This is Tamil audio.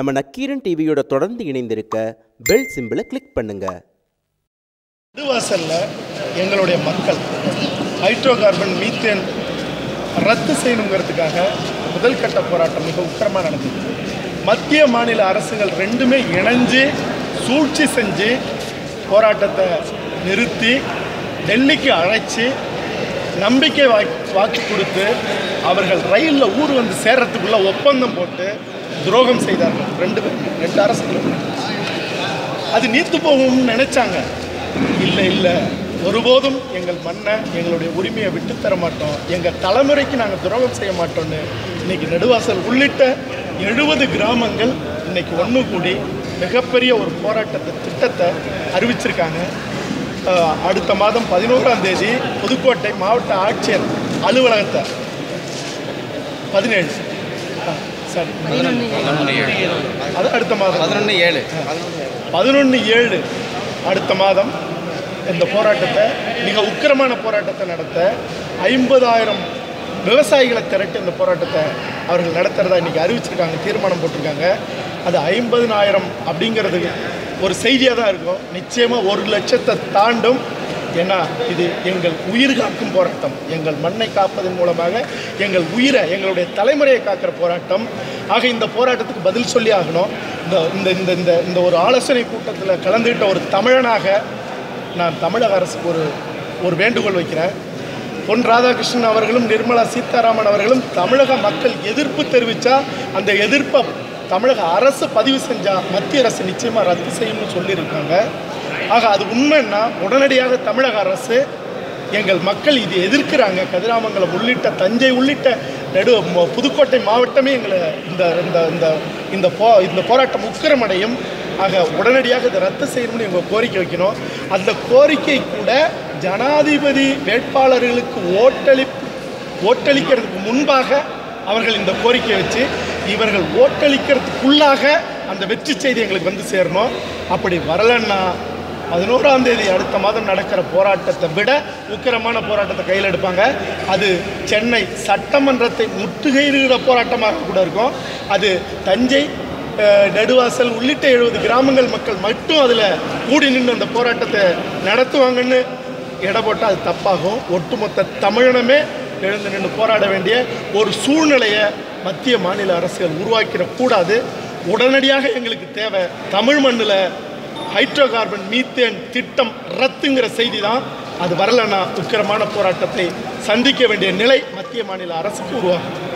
நம்ம நக்கீரன் டிவியோட தொடர்ந்து இணைந்திருக்க பெல் சிம்பிளை கிளிக் பண்ணுங்க. வாசல்ல எங்களுடைய மக்கள் ஹைட்ரோ கார்பன் மீத்தேன் ரத்து செய்யணுங்கிறதுக்காக முதல் கட்ட போராட்டம் மிக உத்தரமாக நடந்தது. மத்திய மாநில அரசுகள் ரெண்டுமே இணைஞ்சு சூழ்ச்சி செஞ்சு போராட்டத்தை நிறுத்தி டெல்லிக்கு அழைச்சி நம்பிக்கை வாக்கு வாக்கு கொடுத்து அவர்கள் ரயிலில் ஊர் வந்து சேர்றதுக்குள்ள ஒப்பந்தம் போட்டு துரோகம் செய்தார்கள். ரெண்டு பேரும் ரெண்டு அரசுகளும் அது நீத்து போகும்னு நினைச்சாங்க. இல்லை இல்லை. ஒருபோதும் எங்கள் மண்ணை எங்களுடைய உரிமையை விட்டு தர மாட்டோம். எங்கள் தலைமுறைக்கு நாங்கள் துரோகம் செய்ய மாட்டோம்னு இன்னைக்கு நெடுவாசல் உள்ளிட்ட எழுபது கிராமங்கள் இன்னைக்கு ஒன்று கூடி மிகப்பெரிய ஒரு போராட்டத்தை திட்டத்தை அறிவிச்சிருக்காங்க. அடுத்த மாதம் பதினோராம் தேதி புதுக்கோட்டை மாவட்ட ஆட்சியர் அலுவலகத்தை. பதினேழு. சரி அது அடுத்த மாதம். பதினொன்று ஏழு. பதினொன்று ஏழு அடுத்த மாதம் இந்த போராட்டத்தை மிக உக்கிரமான போராட்டத்தை நடத்த ஐம்பதாயிரம் விவசாயிகளை திரட்டி இந்த போராட்டத்தை அவர்கள் நடத்துகிறதா இன்றைக்கி அறிவிச்சிருக்காங்க தீர்மானம் போட்டிருக்காங்க. அது ஐம்பதினாயிரம் அப்படிங்கிறது ஒரு செய்தியாக தான் இருக்கும். நிச்சயமாக ஒரு லட்சத்தை தாண்டும் ஏன்னா இது எங்கள் உயிர் காக்கும் போராட்டம். எங்கள் மண்ணை காப்பதன் மூலமாக எங்கள் உயிரை எங்களுடைய தலைமுறையை காக்கிற போராட்டம். ஆக இந்த போராட்டத்துக்கு பதில் சொல்லி ஆகணும். இந்த இந்த இந்த இந்த இந்த ஒரு ஆலோசனை கூட்டத்தில் கலந்துக்கிட்ட ஒரு தமிழனாக நான் தமிழக அரசுக்கு ஒரு ஒரு வேண்டுகோள் வைக்கிறேன். பொன் ராதாகிருஷ்ணன் அவர்களும் நிர்மலா சீதாராமன் அவர்களும் தமிழக மக்கள் எதிர்ப்பு தெரிவித்தா அந்த எதிர்ப்பை தமிழக அரசு பதிவு செஞ்சால் மத்திய அரசு நிச்சயமாக ரத்து செய்யும்னு சொல்லியிருக்காங்க. ஆக அது உண்மைன்னா உடனடியாக தமிழக அரசு எங்கள் மக்கள் இது எதிர்க்கிறாங்க. கதிராமங்கலம் உள்ளிட்ட தஞ்சை உள்ளிட்ட நடு புதுக்கோட்டை மாவட்டமே எங்களை இந்த இந்த இந்த இந்த போ இந்த போராட்டம் உக்கிரமடையும். ஆக உடனடியாக இதை ரத்து செய்யணும்னு எங்கள் கோரிக்கை வைக்கணும் அந்த கோரிக்கை கூட ஜனாதிபதி வேட்பாளர்களுக்கு ஓட்டளி ஓட்டளிக்கிறதுக்கு முன்பாக அவர்கள் இந்த கோரிக்கை வச்சு இவர்கள் ஓட்டளிக்கிறதுக்குள்ளாக அந்த வெற்றி செய்தி எங்களுக்கு வந்து சேரணும். அப்படி வரலன்னா பதினோராம் தேதி அடுத்த மாதம் நடக்கிற போராட்டத்தை விட உக்கிரமான போராட்டத்தை கையில் எடுப்பாங்க. அது சென்னை சட்டமன்றத்தை முற்றுகையிடுகிற போராட்டமாக கூட இருக்கும். அது தஞ்சை நெடுவாசல் உள்ளிட்ட எழுபது கிராமங்கள் மக்கள் மட்டும் அதில் கூடி நின்று அந்த போராட்டத்தை நடத்துவாங்கன்னு எடை போட்டால் அது தப்பாகும். ஒட்டுமொத்த தமிழனமே எழுந்து நின்று போராட வேண்டிய ஒரு சூழ்நிலையை மத்திய மாநில அரசுகள் உருவாக்கிடக்கூடாது. உடனடியாக எங்களுக்கு தேவை தமிழ் மண்ணில் ஹைட்ரோ கார்பன் மீத்தேன் திட்டம் ரத்துங்கிற செய்தி தான் அது வரலன்னா உக்கிரமான போராட்டத்தை சந்திக்க வேண்டிய நிலை மத்திய மாநில அரசுக்கு உருவாகும்.